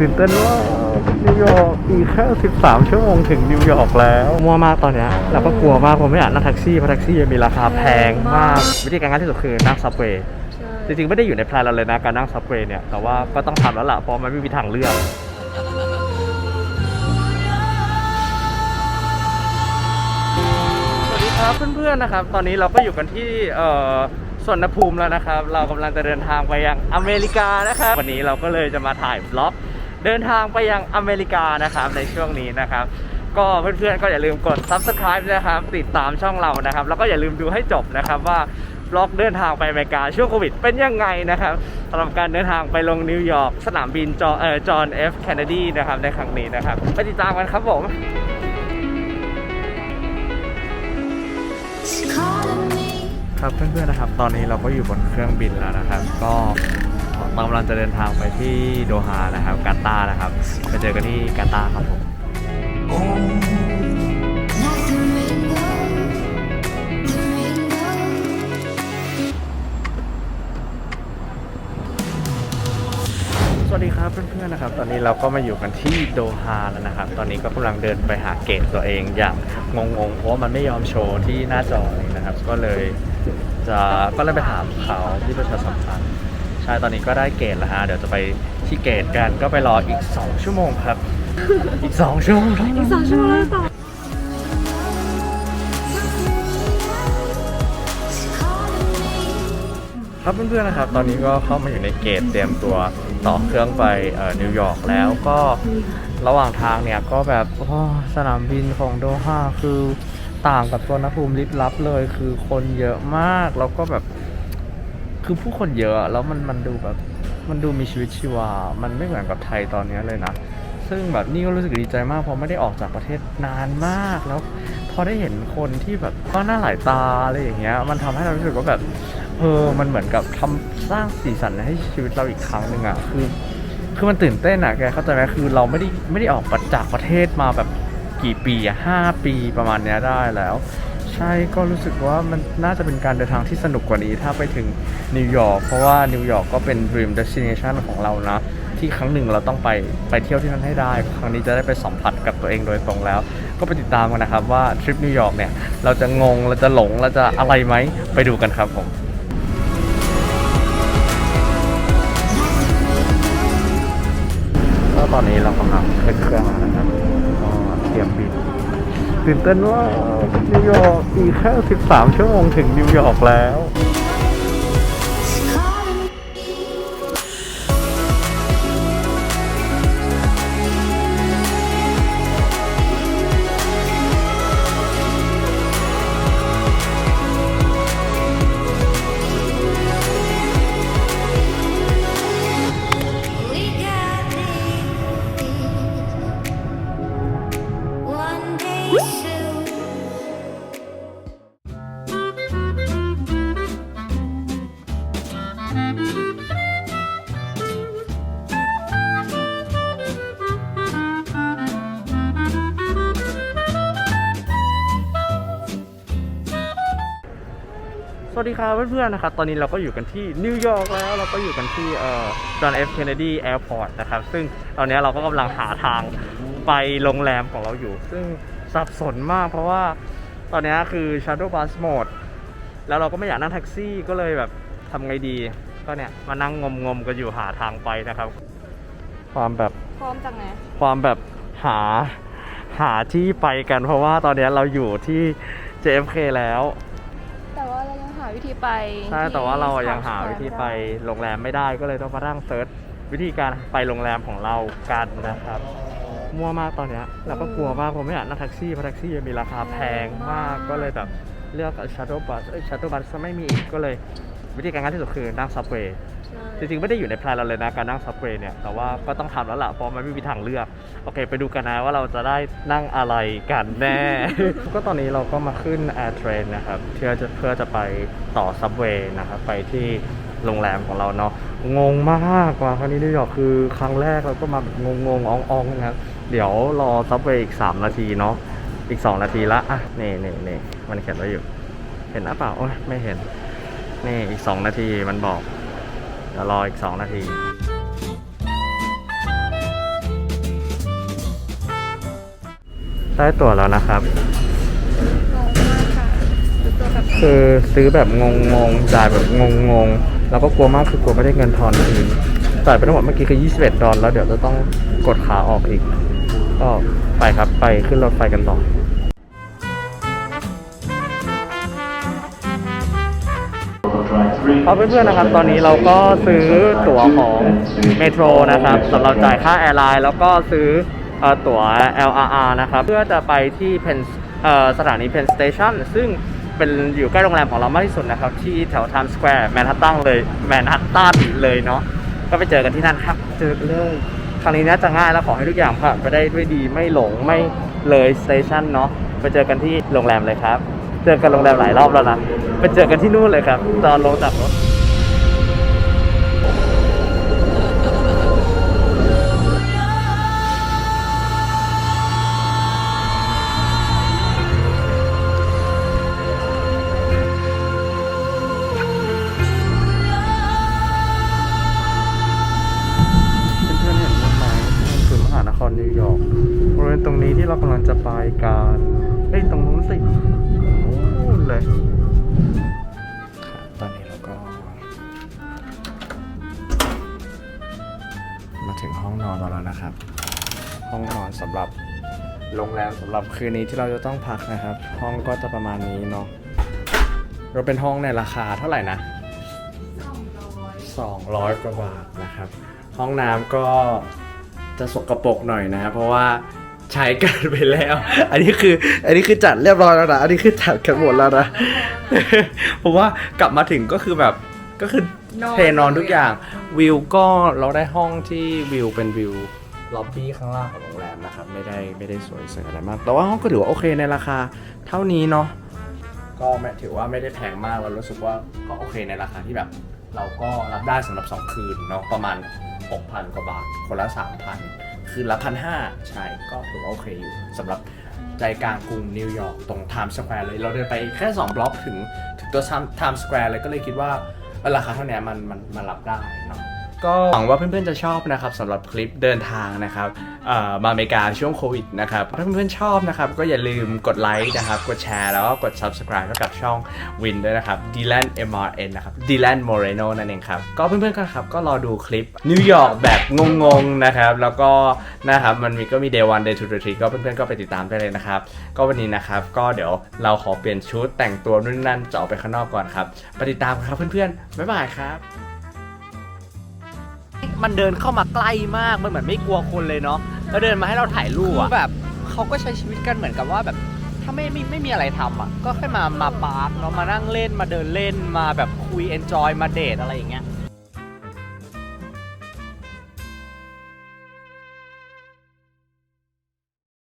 ตื่นเต้นว่ากนิวยอร์กอีกแค่ 13 ชั่วโมงถึงนิวยอร์กแล้วมัวมากตอนเนี้ยเราก็กลัวมากผมไม่อยากนั่งแท็กซี่เพราะแท็กซี่มีราคาแพงมาก วิธีการง่ายที่สุดคือนั่งซับเวย์จริงๆ ไม่ได้อยู่ในแพลนเราเลยนะการนั่งซับเวย์เนี่ยแต่ว่าก็ต้องทำแล้วล่ะเพราะมันไม่มีทางเลือกสวัสดีครับเพื่อนๆนะครับ ตอนนี้เราก็อยู่กันที่เอ่อสวนภูมิแล้วนะครับ เรากำลังจะเดินทางไปยังอเมริกานะครับ วันนี้เราก็เลยจะมาถ่ายบล็อก เดินทางไปยังอเมริกานะครับในช่วงนี้นะครับ ก็เพื่อนๆก็อย่าลืมกด subscribe นะครับ ติดตามช่องเรานะครับ แล้วก็อย่าลืมดูให้จบนะครับว่าบล็อกเดินทางไปอเมริกาช่วงโควิดเป็นยังไงนะครับสำหรับการเดินทางไปลงนิวยอร์กสนามบินจอเอ่อจอห์นเอฟเคนเนดีนะครับในครั้งนี้นะครับไปติดตามกันครับผมครับเพื่อนๆนะครับ ตอนนี้เราก็อยู่บนเครื่องบินแล้วนะครับ ก็ กำลังจะเดินทางไปที่โดฮานะครับ กาตาร์นะครับไปเจอกันที่กาตาร์ครับผมสวัสดีครับเพื่อนๆนะครับ ตอนนี้เราก็มาอยู่กันที่โดฮาแล้วนะครับ ตอนนี้ก็กำลังเดินไปหาเกตตัวเองอย่างงงๆเพราะว่ามันไม่ยอมโชว์ที่หน้าจอเลยนะครับ ก็เลยจะก็เลยไปถามเขาที่ประชาสัมพันธ์ ใช่ตอนนี้ก็ได้เกตแล้วฮะ เดี๋ยวจะไปที่เกตกันก็ไปรออีก 2 ชั่วโมงครับ อีก 2 ชั่วโมงเท่านั้นสองชั่วโมงแล้วต่อครับเพื่อนๆนะครับ ตอนนี้ก็เข้ามาอยู่ในเกตเตรียมตัวต่อเครื่องไปเอ่อนิวยอร์กแล้วก็ระหว่างทางเนี่ยก็แบบโอ้สนามบินของโดฮาคือต่างกับตัวนภูมิลิบลับเลย คือคนเยอะมากแล้วก็แบบ คือผู้คนเยอะแล้วมันมันดูแบบมันดูมีชีวิตชีวา มันไม่เหมือนกับไทยตอนนี้เลยนะ ซึ่งแบบนี่ก็รู้สึกดีใจมากเพราะไม่ได้ออกจากประเทศนานมากแล้ว พอได้เห็นคนที่แบบก็หน้าหลายตาอะไรอย่างเงี้ย มันทำให้เรารู้สึกว่าแบบเออมันเหมือนกับทำสร้างสีสันให้ชีวิตเราอีกครั้งหนึ่งอะคือคือมันตื่นเต้นอะแกเข้าใจไหมคือเราไม่ได้ไม่ได้ออกจากประเทศมาแบบกี่ปีอะห้าปีประมาณเนี้ยได้แล้ว ใช่ก็รู้สึกว่ามันน่าจะเป็นการเดินทางที่สนุกกว่านี้ ถ้าไปถึงนิวยอร์กเพราะว่านิวยอร์กก็เป็น dream destination ของเรานะ ที่ครั้งหนึ่งเราต้องไปไปเที่ยวที่นั่นให้ได้ ครั้งนี้จะได้ไปสัมผัสกับตัวเองโดยตรงแล้ว ก็ไปติดตามกันนะครับว่าทริปนิวยอร์กเนี่ย เราจะงงเราจะหลงเราจะอะไรไหมไปดูกันครับผมก็ตอนนี้เรากำลังขึ้นเครื่องแล้วนะครับก็เตรียมบิน ตื่นเต้นว่านิวยอร์กอีกแค่ 13 ชั่วโมงถึงนิวยอร์กแล้ว สวัสดีครับเพื่อนๆนะครับตอนนี้เราก็อยู่กันที่นิวยอร์กแล้วเราก็อยู่กันที่เอ่อ John F Kennedy Airport นะครับซึ่งตอนนี้เราก็กำลังหาทางไปโรงแรมของเราอยู่ ซึ่งสับสนมากเพราะว่าตอนนี้คือ Shadow Bus Mode แล้วเราก็ไม่อยากนั่งแท็กซี่ก็เลยแบบทำไงดี ก็เนี่ยมานั่งงมๆกันอยู่หาทางไปนะครับ ความแบบพร้อมจากไหนความแบบหาหาที่ไปกันเพราะว่าตอนนี้เราอยู่ที่ JFK แล้ว วิธีไปใช่แต่ว่าเราอะยังหาที่วิธีไปโรงแรมไม่ได้ก็เลยต้องมานั่งเซิร์ชวิธีการไปโรงแรมของเรากันนะครับ มั่วมากตอนเนี้ยเราก็กลัวมากผมไม่อยากนั่งแท็กซี่เพราะแท็กซี่มีราคาแพงมากก็เลยแบบเลือกชัตเตอร์บัสเอ้ยชัตเตอร์บัสไม่มีอีกก็เลยวิธีการง่ายที่สุดคือนั่งซับเวย์ใช่จริงๆ ไม่ได้อยู่ในแพลนเราเลยนะ การนั่งซับเวย์เนี่ย แต่ว่าก็ต้องทำแล้วล่ะเพราะมันไม่มีทางเลือก โอเค ไปดูกันนะว่าเราจะได้นั่งอะไรกันแน่ ก็ตอนนี้เราก็มาขึ้น Air Train นะครับเพื่อจะเพื่อจะไปต่อซับเวย์นะครับไปที่โรงแรมของเราเนาะงงมากกว่าครั้งนี้นิวยอร์กคือครั้งแรกเราก็มาแบบงงๆอ่องๆนะครับเดี๋ยวรอซับเวย์อีก 3 นาทีเนาะอีก 2 นาทีละอะนี่นี่นี่มันเขียนไว้อยู่ เห็นหรือเปล่าโอ้ยไม่เห็น นี่อีก 2 นาทีมันบอกเดี๋ยวรออีก 2 นาที ได้ตั๋วแล้วนะครับงงมากค่ะคือตัวแบบคือซื้อแบบงงๆจ่ายแบบงงๆแล้วก็กลัวมากคือกลัวไม่ได้เงินทอนคืนจ่ายไปทั้งหมดเมื่อกี้คือ21 ดอลแล้วเดี๋ยวจะต้องกดขาออกอีก ก็ไปครับไปขึ้นรถไฟกันต่อครับเพื่อนๆนะครับ ตอนนี้เราก็ซื้อตั๋วของเมโทรนะครับสำหรับจ่ายค่าแอร์ไลน์แล้วก็ซื้อเอ่อ ตั๋ว LRR นะครับ เพื่อจะไปที่เพนสถานีเพนสเตชันซึ่งเป็นอยู่ใกล้โรงแรมของเรามากที่สุดนะครับ ที่แถวไทม์สแควร์แมนฮัตตันเลยแมนฮัตตันเลยเนาะก็ไปเจอกันที่นั่นครับเจอกันเลยครั้งนี้น่าจะง่ายแล้วขอให้ทุกอย่างผ่านไปได้ด้วยดีไม่หลงไม่เลยสเตชันเนาะไปเจอกันที่โรงแรมเลยครับ เจอกันโรงแรมหลายรอบแล้วนะไปเจอกันที่นู่นเลยครับ ตอนลงจากรถ รนิวยอร์กบริเวณตรงนี้ที่เรากำลังจะไปกันเอ้ยตรงนู้นสินู้นเลยครับตอนนี้เราก็ มาถึงห้องนอนเราแล้วนะครับ ห้องนอนสำหรับโรงแรมสำหรับคืนนี้ที่เราจะต้องพักนะครับ ห้องก็จะประมาณนี้เนาะเราเป็นห้องในราคาเท่าไหร่นะ200กว่าบาทนะครับ ห้องน้ำก็ จะสกรปรกหน่อยนะครับเพราะว่าใช้กันไปแล้ว อันนี้คือ อันนี้คือจัดเรียบร้อยแล้วนะอันนี้คือจัดกันหมดแล้วนะ เพราะว่ากลับมาถึงก็คือแบบก็คือเทนอนทุกอย่างวิวก็เราได้ห้องที่วิวเป็นวิวล็อบบี้ข้างล่างของโรงแรมนะครับไม่ได้ไม่ได้สวยสวยอะไรมาก แต่ว่าห้องก็ถือว่าโอเคในราคาเท่านี้เนาะก็ไม่ถือว่าไม่ได้แพงมากเรารู้สึกว่าก็โอเคในราคาที่แบบ เราก็รับได้สำหรับ 2 คืนเนาะประมาณ 6,000 กว่าบาท คนละ 3,000 คืนละพันห้าใช่ก็ถือว่าโอเคอยู่สำหรับใจกลางกรุงนิวยอร์กตรงไทม์สแควร์เลย เราเดินไปแค่ 2 บล็อกถึงถึงตัวไทม์สแควร์เลยก็เลยคิดว่า ราคาเท่านี้มันมันมันรับได้เนาะ ก็หวังว่าเพื่อนๆจะชอบนะครับสำหรับคลิปเดินทางนะครับเอ่อมาอเมริกาช่วงโควิดนะครับถ้าเพื่อนๆชอบนะครับก็อย่าลืมกดไลค์นะครับกดแชร์แล้วก็กด subscribe ให้กับช่องวินด้วยนะครับ Dylan MRN นะครับ Dylan Moreno นั่นเองครับ ก็เพื่อนๆกันครับก็รอดูคลิปนิวยอร์กแบบงงๆนะครับแล้วก็นะครับมันมีก็มี day one day two day three ก็เพื่อนๆก็ไปติดตามได้เลยนะครับก็วันนี้นะครับก็เดี๋ยวเราขอเปลี่ยนชุดแต่งตัวนู่นนั่นจะออกไปข้างนอกก่อนครับไปติดตามครับเพื่อนๆบ๊ายบายครับ มันเดินเข้ามาใกล้มากมันเหมือนไม่กลัวคนเลยเนาะแล้วเดินมาให้เราถ่ายรูปอะแบบเขาก็ใช้ชีวิตกันเหมือนกับว่าแบบถ้าไม่ไม่ไม่มีอะไรทำอะก็แค่มามาปาร์คเนาะมานั่งเล่นมาเดินเล่นมาแบบคุยเอนจอยมาเดทอะไรอย่างเงี้ย